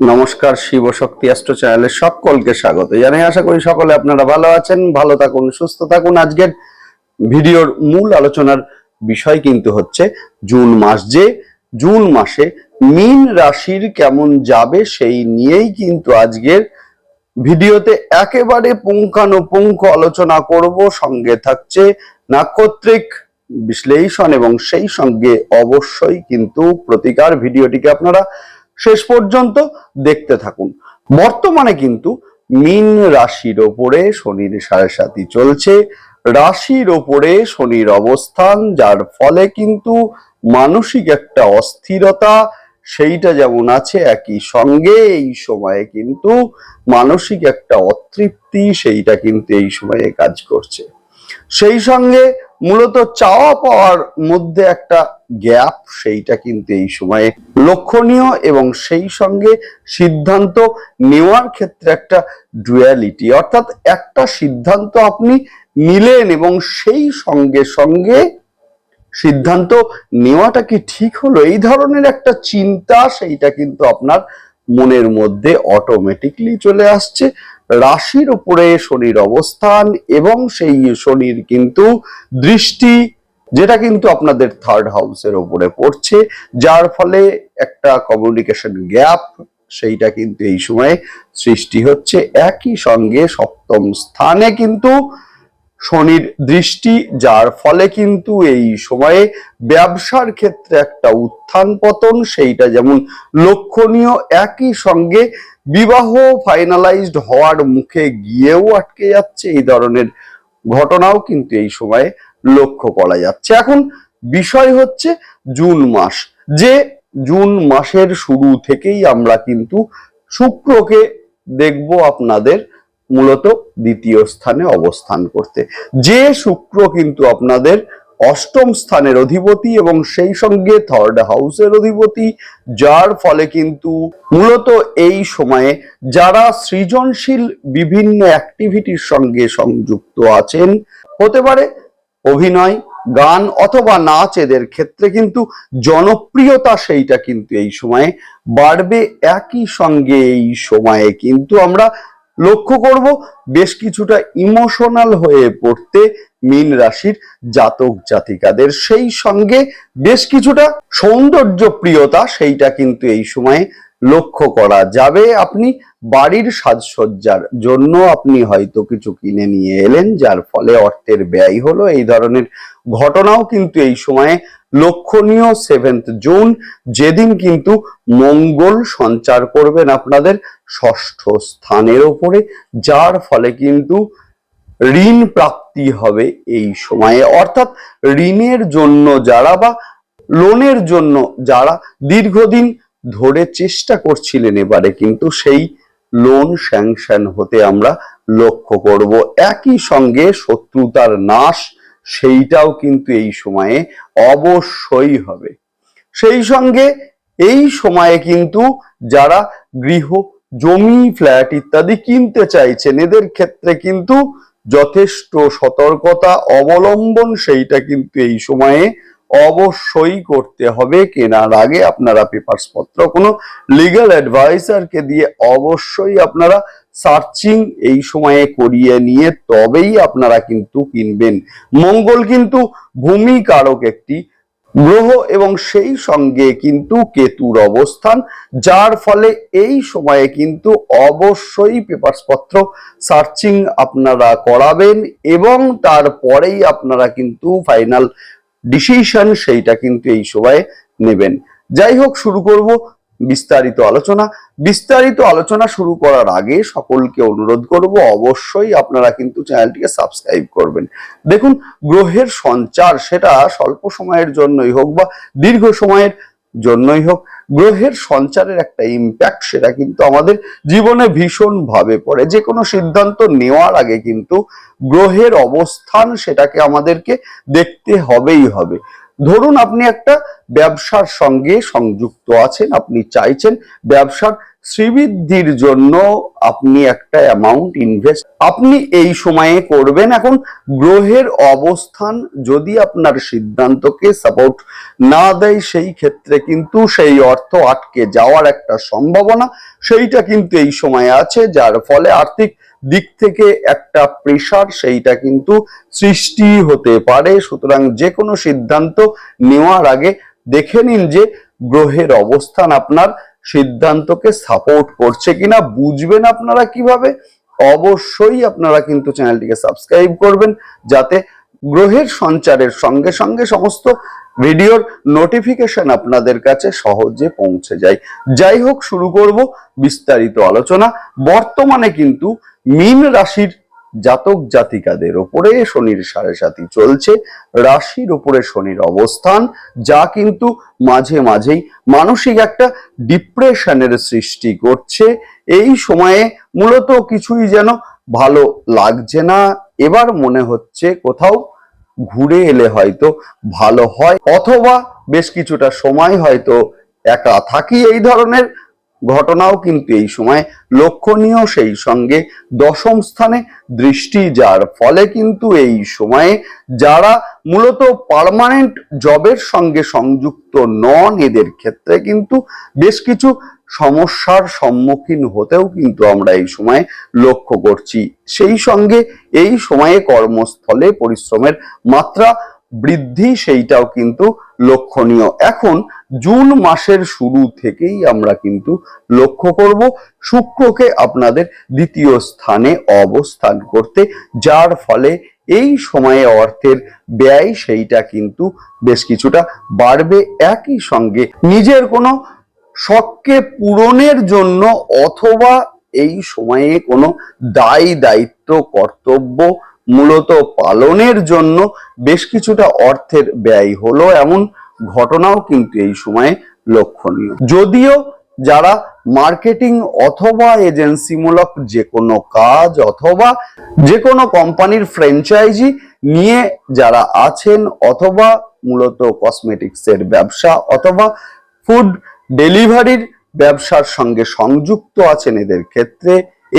নমস্কার, শিব শক্তি অ্যাস্ট্রো চ্যানেলে সকলকে স্বাগত। জানাই আশা করি সকলে আপনারা ভালো আছেন, ভালো থাকুন, সুস্থ থাকুন। আজকের ভিডিওর মূল আলোচনার বিষয় কিন্তু হচ্ছে জুন মাস। যে জুন মাসে মীন রাশির কেমন যাবে সেই নিয়েই কিন্তু আজকের ভিডিওতে একেবারে পুঙ্খানুপুঙ্খ আলোচনা করব। সঙ্গে থাকছে নাক্ষত্রিক বিশ্লেষণ এবং সেই সঙ্গে অবশ্যই কিন্তু প্রতিকার। ভিডিওটিকে আপনারা শেষ পর্যন্ত দেখতে থাকুন। বর্তমানে কিন্তু মিন রাশির ওপরে শনির সাড়ে সাতি চলছে। রাশির ওপরে শনির অবস্থান, যার ফলে কিন্তু মানসিক একটা অস্থিরতা, সেইটা যেমন আছে একই সঙ্গে এই সময়ে কিন্তু মানসিক একটা অতৃপ্তি, সেইটা কিন্তু এই সময়ে কাজ করছে। সেই সঙ্গে মূলত চাওয়া পাওয়ার মধ্যে একটা গ্যাপ সেইটা কিন্তু এই সময়ে লক্ষণীয় এবং সেই সঙ্গে সিদ্ধান্ত নেওয়ার ক্ষেত্রে একটা ডুয়ালিটি অর্থাৎ একটা সিদ্ধান্ত আপনি নিলেন এবং সেই সঙ্গে সঙ্গে সিদ্ধান্ত নেওয়াটা কি ঠিক হলো? এই ধরনের একটা চিন্তা সেইটা কিন্তু আপনার মনের মধ্যে অটোমেটিকলি চলে আসছে। রাশির উপরে শনির অবস্থান এবং সেই শনির কিন্তু দৃষ্টি, যেটা কিন্তু আপনাদের থার্ড হাউসের উপরে পড়ছে, যার ফলে একটা কমিউনিকেশন গ্যাপ সেইটা কিন্তু এই সময়ে সৃষ্টি হচ্ছে। একই সঙ্গে সপ্তম স্থানে কিন্তু শনির দৃষ্টি, যার ফলে কিন্তু এই সময়ে ব্যবসার ক্ষেত্রে একটা উত্থান পতন, সেইটা যেমন লক্ষণীয়, একই সঙ্গে বিবাহ ফাইনালাইজড হওয়ার মুখে গিয়েও আটকে যাচ্ছে। এই ধরনের ঘটনাও কিন্তু এই সময়ে লক্ষ্য করা যাচ্ছে। এখন বিষয় হচ্ছে জুন মাস। যে জুন মাসের শুরু থেকেই আমরা কিন্তু শুক্রকে দেখব আপনাদের মূলত দ্বিতীয় স্থানে অবস্থান করতে। যে শুক্র কিন্তু আপনাদের অষ্টম স্থানের অধিপতি এবং সেই সঙ্গে থার্ড হাউসের অধিপতি, যার ফলে কিন্তু মূলত এই সময়ে যারা সৃজনশীল বিভিন্ন অ্যাক্টিভিটির সঙ্গে সংযুক্ত আছেন, হতে পারে অভিনয়, গান অথবা নাচ, এদের ক্ষেত্রে কিন্তু জনপ্রিয়তা সেইটা কিন্তু এই সময়ে বাড়বে। একই সঙ্গে এই সময়ে কিন্তু আমরা লক্ষ্য করব বেশ কিছুটা ইমোশনাল হয়ে পড়তে মীন রাশির জাতক জাতিকাদের। সেই সঙ্গে বেশ কিছুটা সৌন্দর্য প্রিয়তা সেইটা কিন্তু এই সময়ে লক্ষ্য করা যাবে। আপনি বাড়ির সাজসজ্জার জন্য আপনি হয়তো কিছু কিনে নিয়ে এলেন, যার ফলে অর্থের ব্যয় হলো। এই ধরনের ঘটনাও কিন্তু এই সময়ে লক্ষণীয় সেভেন্থ জুন যেদিন কিন্তু মঙ্গল সঞ্চার করবেন আপনাদের ষষ্ঠ স্থানের ওপরে, যার ফলে কিন্তু ঋণ প্রাপ্তি হবে এই সময়ে। অর্থাৎ ঋণের জন্য যারা বা লোনের জন্য যারা দীর্ঘদিন ধরে চেষ্টা করছিলেন এবারে, কিন্তু সেই লোন স্যাংশন হতে আমরা লক্ষ্য করব। একই সঙ্গে শত্রুতার নাশ সেইটাও কিন্তু এই সময়ে অবশ্যই হবে। সেই সঙ্গে এই সময়ে কিন্তু যারা গৃহ, জমি, ফ্ল্যাট ইত্যাদি কিনতে চাইছেন, এদের ক্ষেত্রে কিন্তু যথেষ্ট সতর্কতা অবলম্বন সেইটা কিন্তু এই সময়ে অবশ্যই করতে হবে কেনার আগে আপনারা পেপারস পত্র কোনো লিগ্যাল অ্যাডভাইসারকে দিয়ে অবশ্যই আপনারা সার্চিং এই সময়ে করিয়ে নিয়ে তবেই আপনারা কিন্তু কিনবেন। মঙ্গল কিন্তু ভূমিকারক একটি গ্রহ এবং সেই সঙ্গে কিন্তু কেতুর অবস্থান, যার ফলে এই সময়ে কিন্তু অবশ্যই পেপারস পত্র সার্চিং আপনারা করাবেন এবং তারপরেই আপনারা কিন্তু ফাইনাল ডিসিশন সেইটা কিন্তু এই সময়ে নেবেন। যাই হোক, শুরু করব বিস্তারিত আলোচনা। বিস্তারিত আলোচনা শুরু করার আগে সকলকে অনুরোধ করব, অবশ্যই আপনারা কিন্তু চ্যানেলটিকে সাবস্ক্রাইব করবেন। দেখুন, গ্রহের সঞ্চার সেটা স্বল্প সময়ের জন্যই হোক বা দীর্ঘ সময়ের জন্যই হোক গ্রহের সঞ্চারের একটা ইম্প্যাক্ট সেটা কিন্তু আমাদের জীবনে ভীষণভাবে পড়ে। যে কোনো সিদ্ধান্ত নেওয়ার আগে কিন্তু গ্রহের অবস্থান সেটাকে আমাদেরকে দেখতে হবেই হবে। ধরুন আপনি একটা ব্যবসার সঙ্গে সংযুক্ত আছেন, আপনি চাইছেন ব্যবসার শ্রীবৃদ্ধির জন্য আপনি একটা অ্যামাউন্ট ইনভেস্ট আপনি এই সময়ে করবেন। এখন গ্রহের অবস্থান যদি আপনার সিদ্ধান্তকে সাপোর্ট না দেয়, সেই ক্ষেত্রে কিন্তু সেই অর্থ আটকে যাওয়ার একটা সম্ভাবনা সেইটা কিন্তু এই সময়ে আছে, যার ফলে আর্থিক দিক থেকে একটা প্রেশার সেইটা কিন্তু সৃষ্টি হতে পারে। সুতরাং যে কোনো সিদ্ধান্ত নেওয়ার আগে দেখে নিন যে গ্রহের অবস্থান আপনার সিদ্ধান্তকে সাপোর্ট করছে কিনা বুঝবেন আপনারা কীভাবে, অবশ্যই আপনারা কিন্তু চ্যানেলটিকে সাবস্ক্রাইব করবেন যাতে গ্রহের সঞ্চারের সঙ্গে সঙ্গে সমস্ত ভিডিওর নোটিফিকেশন আপনাদের কাছে সহজে পৌঁছে যায়। যাই হোক, শুরু করব বিস্তারিত আলোচনা। বর্তমানে কিন্তু মীন রাশির জাতক জাতিকাদের ওপরে শনির সাড়ে সাথী চলছে, রাশির ওপরে শনির অবস্থান, যা কিন্তু মাঝে মাঝেই মানসিক একটা ডিপ্রেশনের সৃষ্টি করছে। এই সময়ে মূলত কিছুই যেন ভালো লাগছে না। এবার মনে হচ্ছে কোথাও ঘুরে এলে হয়তো ভালো হয়, অথবা বেশ কিছুটা সময় হয়তো একা থাকি এই ধরনের ঘটনাও কিন্তু এই সময় লক্ষণীয় সেই সঙ্গে দশম স্থানে দৃষ্টি যার ফলে কিন্তু এই সময়ে যারা মূলত পার্মানেন্ট জবের সঙ্গে সংযুক্ত নন, এদের ক্ষেত্রে কিন্তু বেশ কিছু সমস্যার সম্মুখীন হতেও কিন্তু আমরা এই সময়ে লক্ষ্য করছি। সেই সঙ্গে এই সময়ে কর্মস্থলে পরিশ্রমের মাত্রা বৃদ্ধি সেইটাও কিন্তু লক্ষণীয়। এখন জুন মাসের শুরু থেকেই আমরা কিন্তু লক্ষ্য করব শুক্রকে আপনাদের দ্বিতীয় স্থানে অবস্থান করতে, যার ফলে এই সময়ে অর্থের ব্যয় সেইটা কিন্তু বেশ কিছুটা বাড়বে। একই সঙ্গে নিজের কোনো শখকে পূরণের জন্য অথবা এই সময়ে কোনো দায় দায়িত্ব, কর্তব্য মূলত পালনের জন্য বেশ কিছুটা অর্থের ব্যয় হলো। এমন ঘটনাও কিন্তু এই সময়ে লক্ষণীয়। যদিও যারা মার্কেটিং অথবা এজেন্সিমূলক যে কোনো কাজ অথবা যে কোনো কোম্পানির ফ্র্যাঞ্চাইজি নিয়ে যারা আছেন অথবা মূলত কসমেটিক্সের ব্যবসা অথবা ফুড ডেলিভারির ব্যবসার সঙ্গে সংযুক্ত আছেন এদের ক্ষেত্রে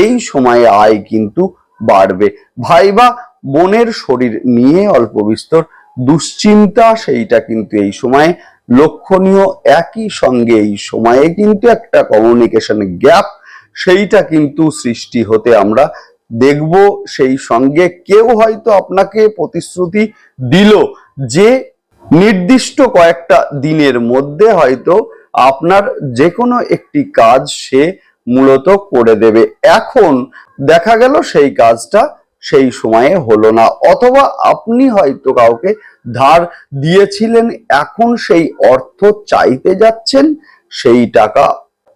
এই সময়ে আয় কিন্তু বাড়বে। ভাই বা বোনের শরীর নিয়ে অল্প বিস্তর দুশ্চিন্তা সেইটা কিন্তু এই সময়ে। লক্ষণীয় একই সঙ্গে এই সময়ে কিন্তু একটা কমিউনিকেশন গ্যাপ সেইটা কিন্তু সৃষ্টি হতে আমরা দেখব। সেই সঙ্গে কেউ হয়তো আপনাকে প্রতিশ্রুতি দিল যে নির্দিষ্ট কয়েকটা দিনের মধ্যে হয়তো আপনার যে কোনো একটি কাজ সে মূলত করে দেবে। এখন দেখা গেল সেই কাজটা সেই সময়ে হলো না। অথবা আপনি হয়তো কাউকে ধার দিয়েছিলেন, এখন সেই অর্থ চাইতে যাচ্ছেন, সেই টাকা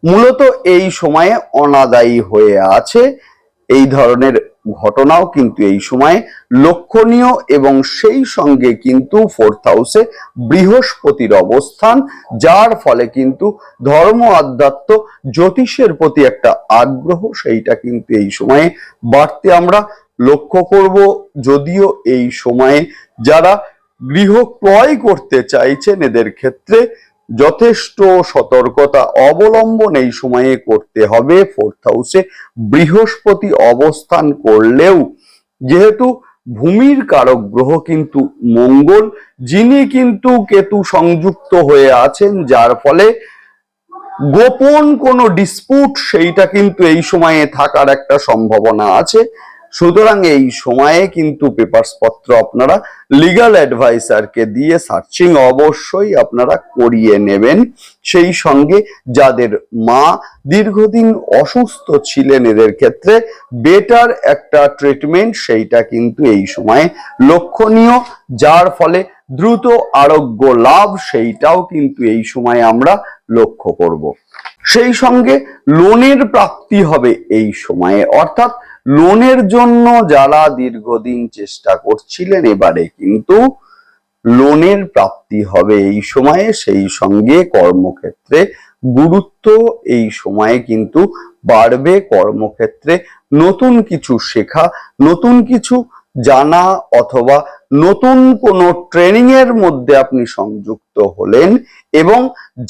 মূলত এই সময়ে অনাদায়ী হয়ে আছে। এই ধরনের ঘটনাও কিন্তু এই সময়ে লক্ষণীয় এবং সেই সঙ্গে কিন্তু ফোর্থ হাউসে বৃহস্পতির অবস্থান, যার ফলে কিন্তু ধর্ম আধ্যাত্ম জ্যোতিষের প্রতি একটা আগ্রহ, সেইটা কিন্তু এই সময়ে বাড়তে আমরা লক্ষ্য করব যদিও এই সময়ে যারা গৃহ ক্রয় করতে চাইছেন এদের ক্ষেত্রে যথেষ্ট সতর্কতা অবলম্বন এই সময়ে করতে হবে। ফোর্থ হাউসে বৃহস্পতি অবস্থান করলেও যেহেতু ভূমির কারক গ্রহ কিন্তু মঙ্গল, যিনি কিন্তু কেতু সংযুক্ত হয়ে আছেন, যার ফলে গোপন কোনো ডিসপুট সেইটা কিন্তু এই সময়ে থাকার একটা সম্ভাবনা আছে। সুতরাং এই সময়ে কিন্তু পেপারস পত্র আপনারা লিগাল অ্যাডভাইসারকে দিয়ে সার্চিং অবশ্যই আপনারা করিয়ে নেবেন। সেই সঙ্গে যাদের মা দীর্ঘদিন অসুস্থ ছিলেন এদের ক্ষেত্রে বেটার একটা ট্রিটমেন্ট সেইটা কিন্তু এই সময়ে লক্ষণীয়, যার ফলে দ্রুত আরোগ্য লাভ সেইটাও কিন্তু এই সময়ে আমরা লক্ষ্য করব। সেই সঙ্গে লোনের প্রাপ্তি হবে এই সময়ে। অর্থাৎ লোনের জন্য যারা দীর্ঘদিন চেষ্টা করছিলেন এবারে কিন্তু লোনের প্রাপ্তি হবে এই সময়ে, সেই সঙ্গে কর্মক্ষেত্রে গুরুত্ব এই সময়ে কিন্তু বাড়বে। কর্মক্ষেত্রে নতুন কিছু শেখা, নতুন কিছু জানা অথবা নতুন কোনো ট্রেনিং এর মধ্যে আপনি সংযুক্ত হলেন এবং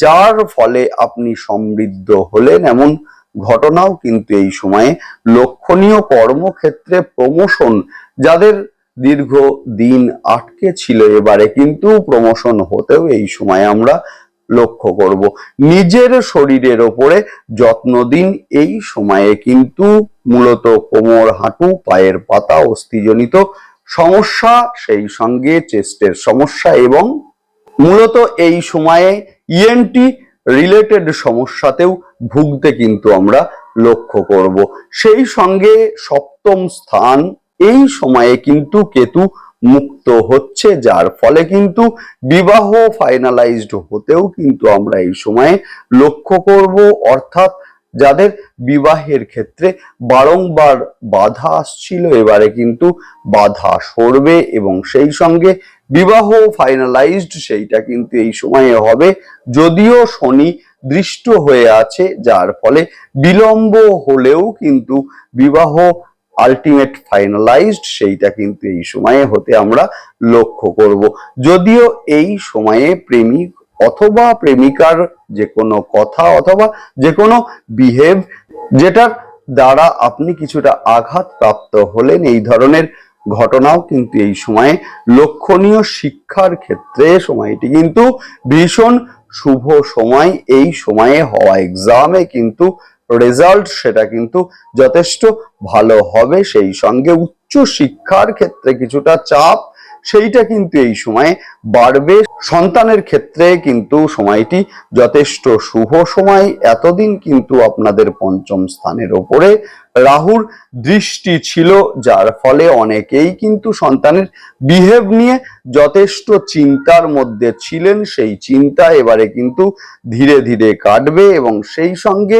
যার ফলে আপনি সমৃদ্ধ হলেন এমন ঘটনাও কিন্তু এই সময়ে লক্ষণীয় কর্মক্ষেত্রে প্রমোশন যাদের দীর্ঘ দিন আটকে ছিল এবারে কিন্তু প্রমোশন হতেও এই সময় আমরা লক্ষ্য করব। নিজের শরীরের ওপরে যত্ন দিন, এই সময়ে কিন্তু মূলত কোমর, হাঁটু, পায়ের পাতা অস্থিজনিত সমস্যা, সেই সঙ্গে চেস্টের সমস্যা এবং মূলত এই সময়ে ইএনটি রিলেটেড সমস্যাতেও ভুগতে কিন্তু আমরা লক্ষ্য করব। সেই সঙ্গে সপ্তম স্থান, এই সময়ে কিন্তু কেতু মুক্ত হচ্ছে, যার ফলে কিন্তু বিবাহ ফাইনালাইজড হতেও কিন্তু আমরা এই সময়ে লক্ষ্য করব। অর্থাৎ যাদের বিবাহের ক্ষেত্রে বারংবার বাধা আসছিল, এবারে কিন্তু বাধা সরবে এবং সেই সঙ্গে বিবাহ ফাইনালাইজড সেইটা কিন্তু এই সময়ে হবে। যদিও শনি দৃষ্ট হয়ে আছে, যার ফলে বিলম্ব হলেও কিন্তু বিবাহ আলটিমেট ফাইনালাইজড সেইটা কিন্তু এই সময়ে হতে আমরা লক্ষ্য করব। যদিও এই সময়ে প্রেমিক অথবা প্রেমিকার যে কোনো কথা অথবা যে কোনো বিহেভ যেটার দ্বারা আপনি কিছুটা আঘাত প্রাপ্ত হলেন, এই ধরনের ঘটনাও কিন্তু এই সময়ে লক্ষণীয় শিক্ষার ক্ষেত্রে, সময়টি কিন্তু ভীষণ শুভ সময়, এই সময়ে হওয়া এক্সামে কিন্তু রেজাল্ট সেটা কিন্তু যথেষ্ট ভালো হবে। সেই সঙ্গে উচ্চ শিক্ষার ক্ষেত্রে কিছুটা চাপ সেইটা কিন্তু এই সময়ে বাড়বে। সন্তানের ক্ষেত্রে কিন্তু সময়টি যথেষ্ট শুভ সময়। এতদিন কিন্তু আপনাদের পঞ্চম স্থানের ওপরে রাহুর দৃষ্টি ছিল, যার ফলে অনেকেই কিন্তু সন্তানের বিহেভ নিয়ে যথেষ্ট চিন্তার মধ্যে ছিলেন। সেই চিন্তা এবারে কিন্তু ধীরে ধীরে কাটবে এবং সেই সঙ্গে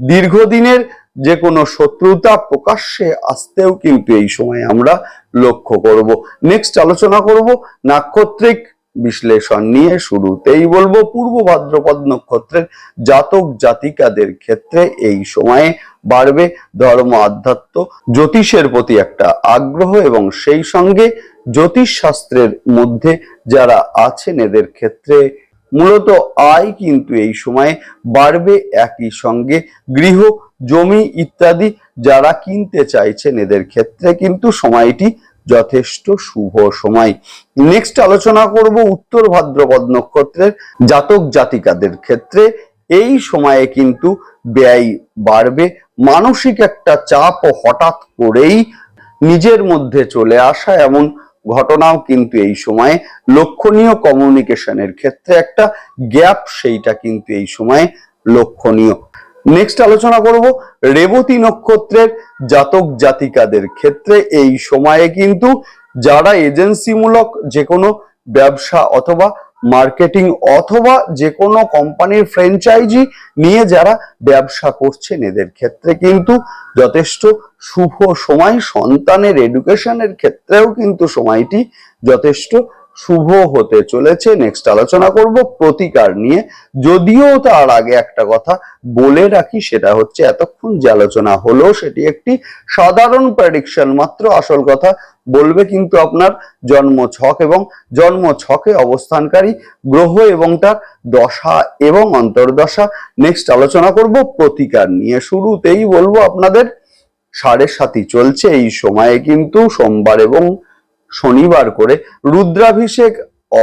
দীর্ঘদিনের যে কোনো শত্রুতা প্রকাশ্যে আসতেও কিন্তু এই সময় আমরা লক্ষ্য করব। নেক্সট আলোচনা করব, নাক্ষত্রিক বিশ্লেষণ নিয়ে শুরুতেই বলব। পূর্ব ভাদ্রপদ নক্ষত্রের জাতক জাতিকাদের ক্ষেত্রে এই সময়ে বাড়বে ধর্ম আধ্যাত্ম, জ্যোতিষের প্রতি একটা আগ্রহ এবং সেই সঙ্গে জ্যোতিষ শাস্ত্রের মধ্যে যারা আছেন এদের ক্ষেত্রে মূলত আয় কিন্তু এই সময়ে বাড়বে। একই সঙ্গে গৃহ, জমি ইত্যাদি যারা কিনতে চাইছেন এদের ক্ষেত্রে কিন্তু সময়টি যথেষ্ট শুভ সময়। নেক্সট আলোচনা করব উত্তর ভাদ্রপদ নক্ষত্রের জাতক জাতিকাদের ক্ষেত্রে। এই সময়ে কিন্তু ব্যয় বাড়বে, মানসিক একটা চাপ ও হঠাৎ করেই নিজের মধ্যে চলে আসা এমন ঘটনাও কিন্তু এই সময়ে। লক্ষণীয় কমিউনিকেশনের ক্ষেত্রে একটা গ্যাপ সেইটা কিন্তু এই সময়ে লক্ষণীয়। নেক্সট আলোচনা করব রেবতী নক্ষত্রের জাতক জাতিকাদের ক্ষেত্রে। এই সময়ে কিন্তু যারা এজেন্সিমূলক যে কোনো ব্যবসা অথবা মার্কেটিং অথবা যে কোনো কোম্পানির ফ্র্যাঞ্চাইজি নিয়ে যারা ব্যবসা করছেন, এদের ক্ষেত্রে কিন্তু যথেষ্ট শুভ সময়। সন্তানের এডুকেশনের ক্ষেত্রেও কিন্তু সময়টি যথেষ্ট শুভ হতে চলেছে। নেক্সট আলোচনা করব প্রতিকার নিয়ে। যদিও তার আগে একটা কথা বলে রাখি, সেটা হচ্ছে এতক্ষণ যে আলোচনা হলো, সেটি একটি সাধারণ প্রেডিকশন মাত্র। আসল কথা বলবে কিন্তু আপনার জন্ম ছক এবং জন্ম ছকে অবস্থানকারী গ্রহ এবং তার দশা এবং অন্তর্দশা। নেক্সট আলোচনা করব প্রতিকার নিয়ে। শুরুতেই বলব আপনাদের, সাড়ে সাথী চলছে। এই সময়ে কিন্তু সোমবার এবং শনিবার করে রুদ্রাভিষেক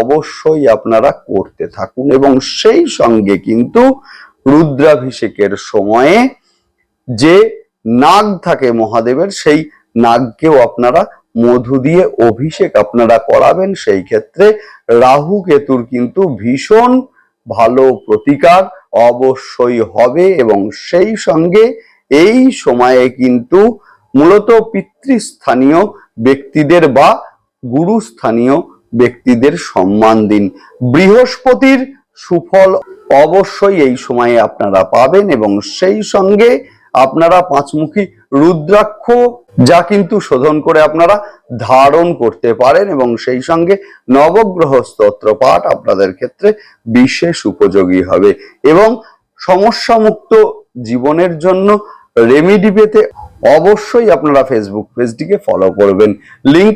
অবশ্যই আপনারা করতে থাকুন এবং সেই সঙ্গে কিন্তু রুদ্রাভিষেকের সময়ে যে নাগ থাকে মহাদেবের, সেই নাগকেও আপনারা মধু দিয়ে অভিষেক আপনারা করাবেন। সেই ক্ষেত্রে রাহু কেতুর কিন্তু ভীষণ ভালো প্রতিকার অবশ্যই হবে এবং সেই সঙ্গে এই সময়ে কিন্তু মূলত পিতৃস্থানীয় ব্যক্তিদের বা গুরুস্থানীয় ব্যক্তিদের সম্মান দিন। বৃহস্পতির সুফল অবশ্যই এই সময়ে আপনারা পাবেন এবং সেই সঙ্গে আপনারা পাঁচমুখী রুদ্রাক্ষ যা কিন্তু শোধন করে আপনারা ধারণ করতে পারেন এবং সেই সঙ্গে নবগ্রহ স্তোত্র পাঠ আপনাদের ক্ষেত্রে বিশেষ উপযোগী হবে এবং সমস্যামুক্ত জীবনের জন্য রেমিডি পেতে অবশ্যই আপনারা ফেসবুক পেজটিকে ফলো করবেন। লিংক